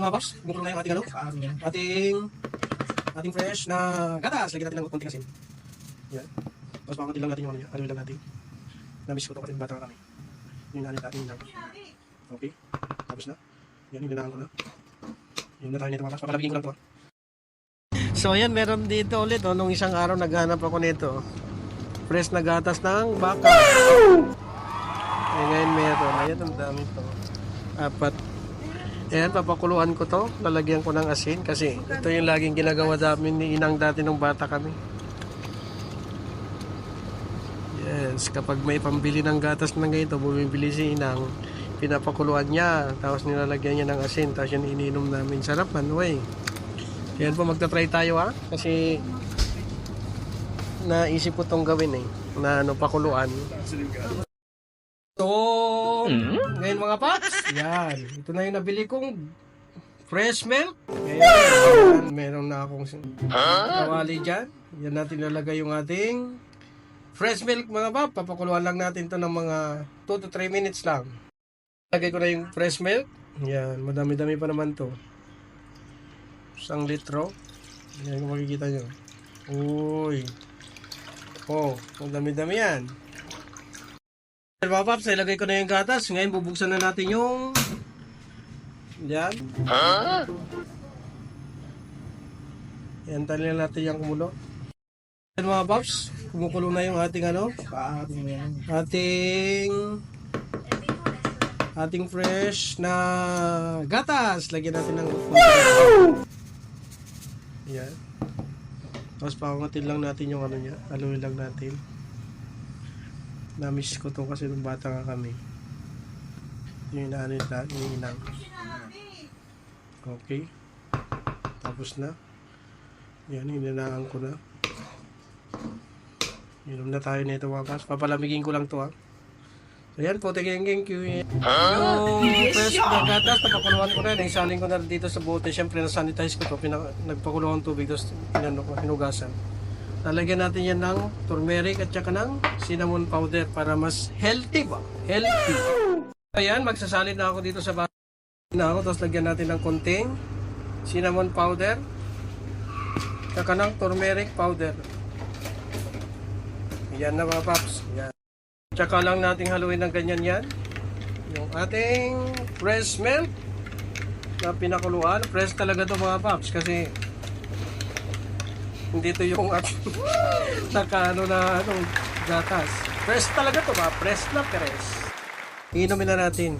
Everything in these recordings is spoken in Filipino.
Mga paps, buklo na yung ating ano, ating, ating fresh na gatas. Lagyan natin ng konting asin. Yan. Tapos pakunti lang natin yung ano. Ano lang natin. Namiss ko to kasi bata kami. Yung nanin natin lang. Okay. Tapos na. Yan, yung ko na. Yung na tayo nito mga paps. Papalabigin ko lang to. ah. So ayan, meron dito ulit. Oh, nung isang araw naghanap ako nito. Fresh na gatas ng baka. Eh, ngayon meron. Ayan, ang dami to. Apat. Ayan, papakuluan ko to. Lalagyan ko ng asin kasi ito yung laging ginagawa namin ni Inang dati nung bata kami. Yes, kapag may pambili ng gatas na ganito, bumibili si Inang, pinapakuluan niya, tapos nilalagyan niya ng asin, tapos yun ininom namin. Sarap man, way. Yan po, magta-try tayo ha, kasi naisip ko tong gawin eh, na ano, pakuluan. So, ngayon mga paps, yan. Ito na yung nabili kong fresh milk. Ngayon, meron na akong kawali dyan. Yan natin lalagay yung ating fresh milk mga paps. Papakuluan lang natin to ng mga 2 to 3 minutes lang. Lagay ko na yung fresh milk. Yan, madami-dami pa naman to. Isang litro. Yan kung makikita nyo. Uy. Oh, ang dami-dami yan. Mga paps, ilagay ko na yung gatas. Ngayon, bubuksan na natin yung... Yan. Yan, tali na natin yung kumulo. Yan mga paps, kumukulo na yung ating ano, ating ating fresh na gatas. Lagyan natin ng Yan. Tapos pakangatin lang natin yung ano niya. Haluin lang natin. Namiss ko to kasi nung bata nga kami. Yung inaano nila, yung inang. Okay. Tapos na. Yan, ininaan ko na. Inom na tayo nito mga. Papalamigin ko lang to ha. So yan po, tingin thank you. Yung fresh na gatas, napakuluan ko na. Naisalin ko na dito sa bote. Siyempre, na-sanitize ko to. Pina- nagpakuluan tubig. Tapos, pinano ko, hinugasan. Lalagyan natin yan ng turmeric at saka ng cinnamon powder para mas healthy ba? Healthy. Ayan, magsasalin na ako dito sa bahay na ako. Tapos lagyan natin ng konting cinnamon powder saka ng turmeric powder. Yan na mga paps. Yan. Tsaka lang nating haluin ng ganyan yan. Yung ating fresh milk na pinakuluan. Fresh talaga to mga paps kasi hindi to yung at naka ano na ano, gatas. Fresh talaga to ba? Fresh na fresh. Inumin na natin.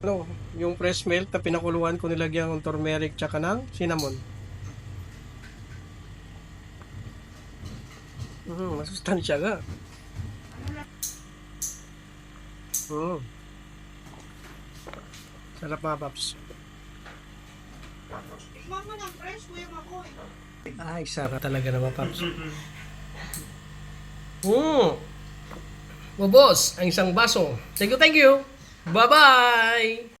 Ano, yung fresh milk na pinakuluan ko nilagyan ng turmeric tsaka ng cinnamon. Hmm, masustansya nga. Hmm. Sarap mga paps. Mama ng fresh, kuya makoy. Ay, sarap talaga naman, Paps. Hmm. Ubos ang isang baso. Thank you, thank you. Bye-bye!